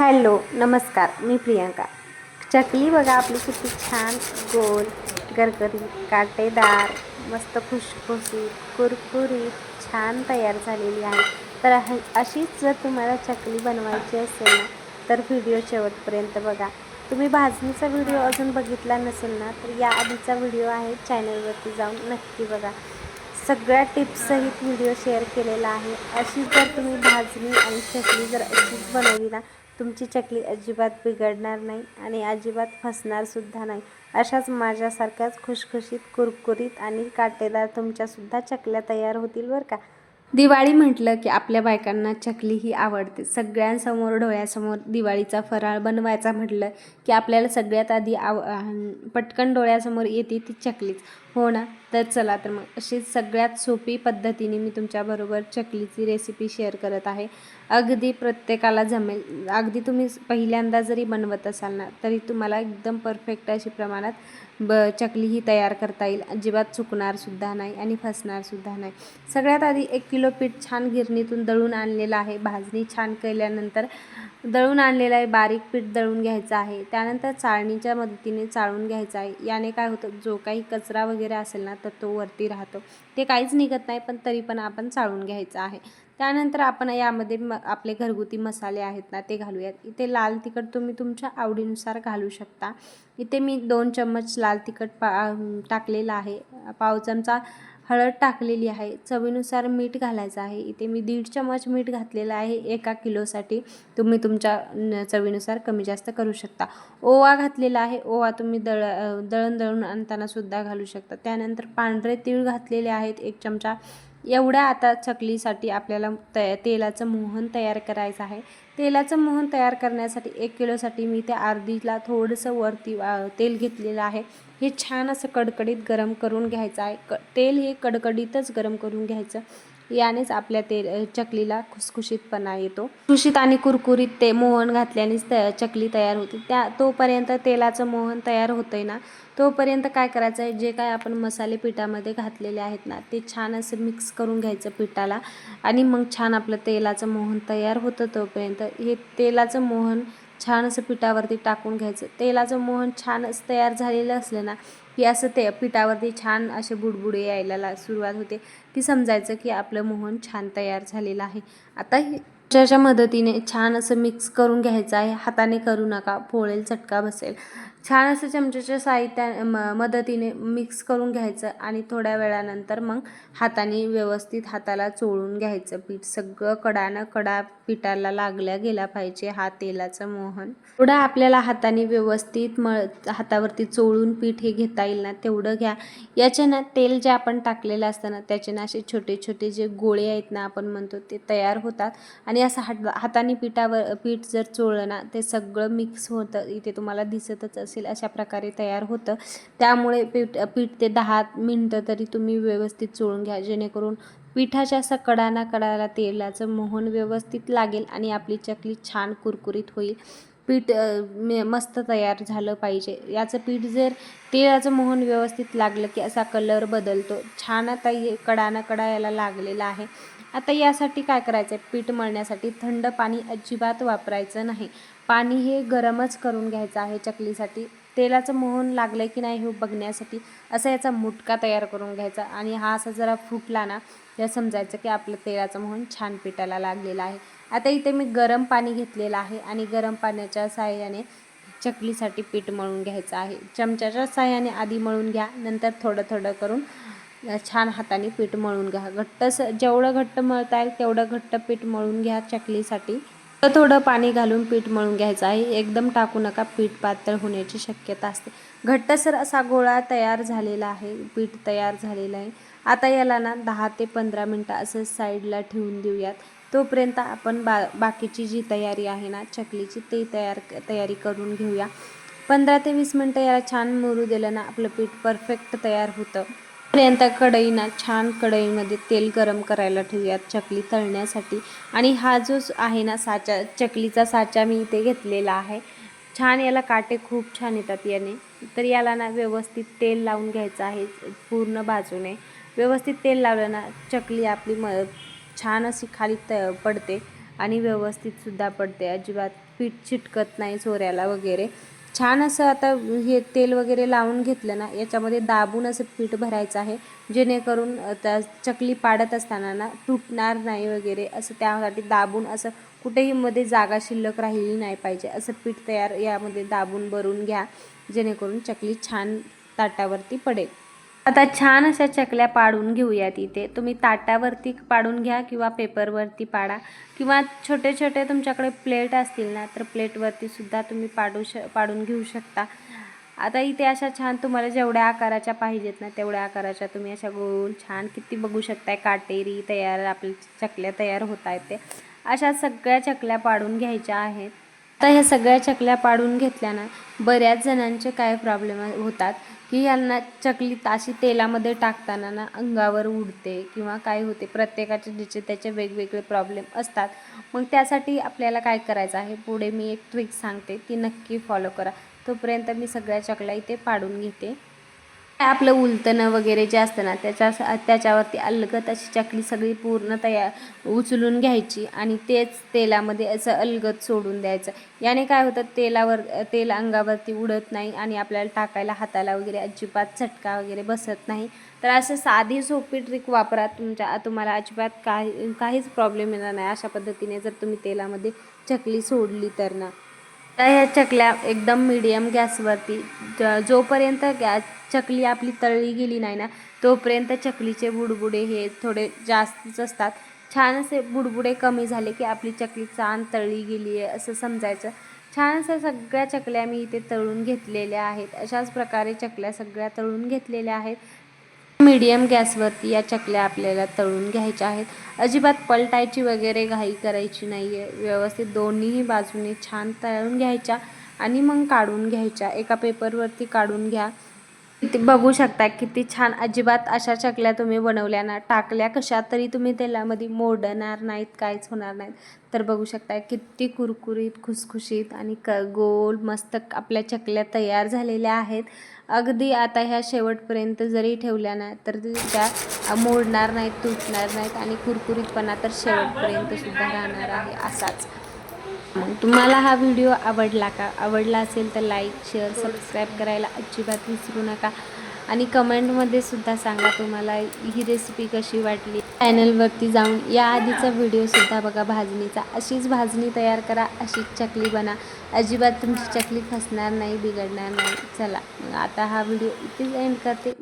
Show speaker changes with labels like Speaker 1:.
Speaker 1: Hello नमस्कार मी प्रियांका. चकली बघा आपली किती छान गोल गरगरी काटेदार मस्त खुशखुशीत कुरकुरीत छान तयार झालेली आहे. तर ह- अशीच जर तुम्हाला चकली बनवायची असेल ना तर व्हिडिओ शेवटपर्यंत बघा. तुम्ही भाजणीचा व्हिडिओ अजून बघितला नसेल ना तर या आधीचा व्हिडिओ आहे चॅनलवरती जाऊन नक्की बघा. सगळ्या टिप्ससहित व्हिडिओ शेअर केलेला आहे. अशी जर तुम्ही भाजणी आणि चकली जर अशीच बनवली ना तुमची चकली अजिबात बिघडणार नाही आणि अजिबात फसणारसुद्धा नाही. अशाच माझ्यासारख्याच खुशखुशीत कुरकुरीत आणि काटेदार तुमच्यासुद्धा चकल्या तयार होतील बरं का? दिवाळी म्हटलं की आपल्या बायकांना चकली ही आवडते. सगळ्यांसमोर डोळ्यासमोर दिवाळीचा फराळ बनवायचा म्हटलं की आपल्याला सगळ्यात आधी आव पटकन डोळ्यासमोर येते ती चकलीच. हो ना. तर चला तर मग अशी सगळ्यात सोपी पद्धतीने मी तुमच्याबरोबर चकलीची रेसिपी शेअर करत आहे. अगदी प्रत्येकाला जमेल. अगदी तुम्ही पहिल्यांदा जरी बनवत असाल ना तरी तुम्हाला एकदम परफेक्ट अशी प्रमाणात ब चकली ही तयार करता येईल. अजिबात चुकणारसुद्धा नाही आणि फसणारसुद्धा नाही. सगळ्यात आधी एक किलो पीठ छान गिरणीतून दळून आणलेलं आहे. भाजणी छान केल्यानंतर दळून आणलेलं आहे. बारीक पीठ दळून घ्यायचं आहे. त्यानंतर चाळणीच्या मदतीने चाळून घ्यायचं आहे. याने काय होतं? जो काही कचरा वगैरे असेल ना तर तो वरती राहतो. ते काहीच निघत नाही पण तरी पण आपण चाळून घ्यायचं आहे. त्यानंतर आपण यामध्ये म आपले घरगुती मसाले आहेत ना ते घालूयात. इथे लाल तिखट तुम्ही तुमच्या आवडीनुसार घालू शकता. इथे मी दोन चम्मच लाल तिखट पा टाकलेलं आहे. पाव चमचा हळद टाकलेली आहे. चवीनुसार मीठ घालायचं आहे. इथे मी दीड चम्मच मीठ घातलेलं आहे. एका किलोसाठी तुम्ही तुमच्या न- चवीनुसार कमी जास्त करू शकता. ओवा घातलेला आहे. ओवा तुम्ही दळ दळण दळून आणताना सुद्धा घालू शकता. त्यानंतर पांढरे तीळ घातलेले आहेत. एक चमचा एवढ्या आता चकलीसाठी आपल्याला त तेलाचं मोहन तयार करायचं आहे. तेलाचं मोहन तयार करण्यासाठी एक किलोसाठी मी त्या अर्धीला थोडंसं वरती तेल घेतलेलं आहे. हे छान असं कडकडीत गरम करून घ्यायचं आहे. क तेल हे कडकडीतच गरम करून घ्यायचं. यानेच आपल्या ते चकलीला खुसखुशीतपणा येतो. खुशीत आणि कुरकुरीत ते मोहन घातल्यानेच त चकली तयार होते. त्या तोपर्यंत तेलाचं मोहन तयार होतंय ना तोपर्यंत काय करायचं आहे जे काय आपण मसाले पिठामध्ये घातलेले आहेत ना ते छान असं मिक्स करून घ्यायचं पिठाला आणि मग छान आपलं तेलाचं मोहन तयार होतं तोपर्यंत. हे तेलाचं मोहन छान असं पिठावरती टाकून घ्यायचं. तेलाचं मोहन छान असं तयार झालेलं असलं ना की असं ते पिठावरती छान असे बुडबुडे यायला ला सुरुवात होते. ती समजायचं की आपलं मोहन छान तयार झालेलं आहे. आता हे मदतीने छान असं मिक्स करून घ्यायचं आहे. हाताने करू नका पोळेल चटका बसेल. छान असं चमच्याच्या साहित्या म मदतीने मिक्स करून घ्यायचं आणि थोड्या वेळानंतर मग हाताने व्यवस्थित हाताला चोळून घ्यायचं. पीठ सगळं कडानं कडा पिठाला लागल्या गेला पाहिजे हा तेलाचं मोहन. थोडं आपल्याला हाताने व्यवस्थित मळ हातावरती चोळून पीठ हे घेता येईल ना तेवढं घ्या. याच्या ना तेल जे आपण टाकलेलं असतं ना त्याचे ना असे छोटे छोटे जे गोळे आहेत ना आपण म्हणतो ते तयार होतात. आणि असं हात हाताने पिठावर पीठ जर चोळलं ना ते सगळं मिक्स होतं इथे तुम्हाला दिसतच असेल अशा प्रकारे तयार होतं. त्यामुळे पीठ पीठ ते दहा मिनटं तरी तुम्ही व्यवस्थित चोळून घ्या जेणेकरून पिठाच्या सकडाना कडाना कडाला तेलाचं मोहन व्यवस्थित लागेल आणि आपली चकली छान कुरकुरीत होईल. पीठ मस्त तयार झालं पाहिजे. याचं पीठ जर तेलाचं मोहन व्यवस्थित लागलं की असा कलर बदलतो. छान आता ये कडाना कडा याला लागलेला आहे. आता यासाठी काय करायचं आहे पीठ मळण्यासाठी थंड पाणी अजिबात वापरायचं नाही. पाणी हे गरमच करून घ्यायचं आहे चकलीसाठी. तेलाचं मोहन लागलं की नाही हे बघण्यासाठी असा याचा मुटका तयार करून घ्यायचा. आणि हा असा जरा फुटला ना तर समजायचं की आपलं तेलाचं मोहन छान पिठाला लागलेलं आहे. आता इथे मी गरम पाणी घेतलेलं आहे आणि गरम पाण्याच्या साहाय्याने चकलीसाठी पीठ मळून घ्यायचं आहे. चमच्याच्या साहाय्याने आधी मळून घ्या नंतर थोडं थोडं करून छान हाताने पीठ मळून घ्या. घट्ट स- जेवढं घट्ट मळता येईल तेवढं घट्ट पीठ मळून घ्या चकलीसाठी. थोडं थोडं पाणी घालून पीठ मळून घ्यायचं आहे. एकदम टाकू नका पीठ पातळ होण्याची शक्यता असते. घट्टसर असा गोळा तयार झालेला आहे. पीठ तयार झालेलं आहे. आता याला ना दहा ते पंधरा मिनटं असं साईडला ठेवून देऊयात. तोपर्यंत आपण बा बाकीची जी तयारी आहे ना चकलीची ते तयार तयारी करून घेऊया. पंधरा ते वीस मिनटं याला छान मुरू दिलं ना आपलं पीठ परफेक्ट तयार होतं. पर्यंत कढई कढईना छान कढईमध्ये तेल गरम करायला ठेवूयात चकली तळण्यासाठी. आणि हा जो आहे ना साचा चकलीचा साचा मी इथे घेतलेला आहे. छान याला काटे खूप छान येतात याने. तर याला ना व्यवस्थित तेल लावून घ्यायचं आहे पूर्ण बाजूने. व्यवस्थित तेल लावलं ना चकली आपली म छान अशी खाली त पडते. आणि व्यवस्थितसुद्धा पडते. अजिबात पीठ चिटकत नाही चोऱ्याला वगैरे. छान असं आता हे तेल वगैरे लावून घेतलं ना याच्यामध्ये दाबून असं पीठ भरायचं आहे जेणेकरून त्या चकली पाडत असताना ना तुटणार नाही वगैरे असं त्यासाठी दाबून असं कुठेही मध्ये जागा शिल्लक राहिली नाही पाहिजे असं पीठ तयार यामध्ये दाबून भरून घ्या जेणेकरून चकली छान ताटावरती पडेल. आता छान अशा चकल्या पाडून घेऊयात इथे तुम्ही ताटावरती पाडून घ्या किंवा पेपरवरती पाडा. किंवा छोटे छोटे तुमच्याकडे प्लेट असतील ना तर प्लेटवरती सुद्धा तुम्ही पाडू श पाडून घेऊ शकता. आता इथे अशा छान तुम्हाला जेवढ्या आकाराच्या पाहिजेत ना तेवढ्या आकाराच्या तुम्ही अशा गोल छान किती बघू शकताय काटेरी तयार आपल्या चकल्या तयार होत आहेत ते. अशा सगळ्या चकल्या पाडून घ्यायच्या आहेत. आता ह्या सगळ्या चकल्या पाडून घेतल्या ना बऱ्याच जणांचे काय प्रॉब्लेम होतात? की यांना चकली अशी तेलामध्ये टाकताना ना अंगावर उडते किंवा काय होते? प्रत्येकाचे ज्याचे त्याचे वेगवेगळे प्रॉब्लेम असतात. मग त्यासाठी आपल्याला काय करायचं आहे? पुढे मी एक ट्रिक सांगते ती नक्की फॉलो करा. तोपर्यंत मी सगळ्या चकल्या इथे पाडून घेते. आपलं उलतणं वगैरे जे असतं ना त्याच्या त्याच्यावरती अलगत अशी चकली सगळी पूर्ण तयार उचलून घ्यायची आणि तेच तेलामध्ये असं अलगत सोडून द्यायचं. याने काय होतं तेलावर तेल अंगावरती उडत नाही आणि आपल्याला टाकायला हाताला वगैरे अजिबात चटका वगैरे बसत नाही. तर असं साधी सोपी ट्रिक वापरा. तुमच्या तुम्हाला अजिबात काही काहीच प्रॉब्लेम येणार नाही. अशा पद्धतीने जर तुम्ही तेलामध्ये चकली सोडली तर ना. तर ह्या चकल्या एकदम मिडियम गॅसवरती ज जोपर्यंत गॅस चकली आपली तळली गेली नाही ना तोपर्यंत चकलीचे बुडबुडे हे थोडे जास्तच असतात. छान असे बुडबुडे कमी झाले की आपली चकली छान तळली गेली आहे असं समजायचं. छान असं सगळ्या चकल्या मी इथे तळून घेतलेल्या आहेत. अशाच प्रकारे चकल्या सगळ्या तळून घेतलेल्या आहेत. मीडियम गॅसवरती या चकल्या आपल्याला तळून घ्यायच्या आहेत. अजिबात पलटायची वगैरे घाई करायची नाही आहे व्यवस्थित दोन्हीही बाजूने छान तळून घ्यायच्या आणि मग काढून घ्यायच्या. एका पेपरवरती काढून घ्या. ते बघू शकता किती छान. अजिबात अशा चकल्या तुम्ही बनवल्या ना टाकल्या कशा तरी तुम्ही तेलामध्ये मोडणार नाहीत काहीच होणार नाहीत. तर बघू शकता किती कुरकुरीत खुसखुशीत आणि क गोल मस्त आपल्या चकल्या तयार झालेल्या आहेत. अगदी आता ह्या शेवटपर्यंत जरी ठेवल्या ना तर त्या मोडणार नाहीत तुटणार नाहीत आणि कुरकुरीतपणा तर शेवटपर्यंत सुद्धा राहणार आहे असाच. मग तुम्हाला हा व्हिडिओ आवडला का? आवडला असेल तर लाईक शेअर सबस्क्राईब करायला अजिबात विसरू नका. आणि कमेंटमध्ये सुद्धा सांगा तुम्हाला ही रेसिपी कशी वाटली. चॅनलवरती जाऊन या आधीचा व्हिडिओसुद्धा बघा भाजणीचा. अशीच भाजणी तयार करा अशीच चकली बना. अजिबात तुमची चकली फसणार नाही बिघडणार नाही. चला मग आता हा व्हिडिओ इथेच एंड करते.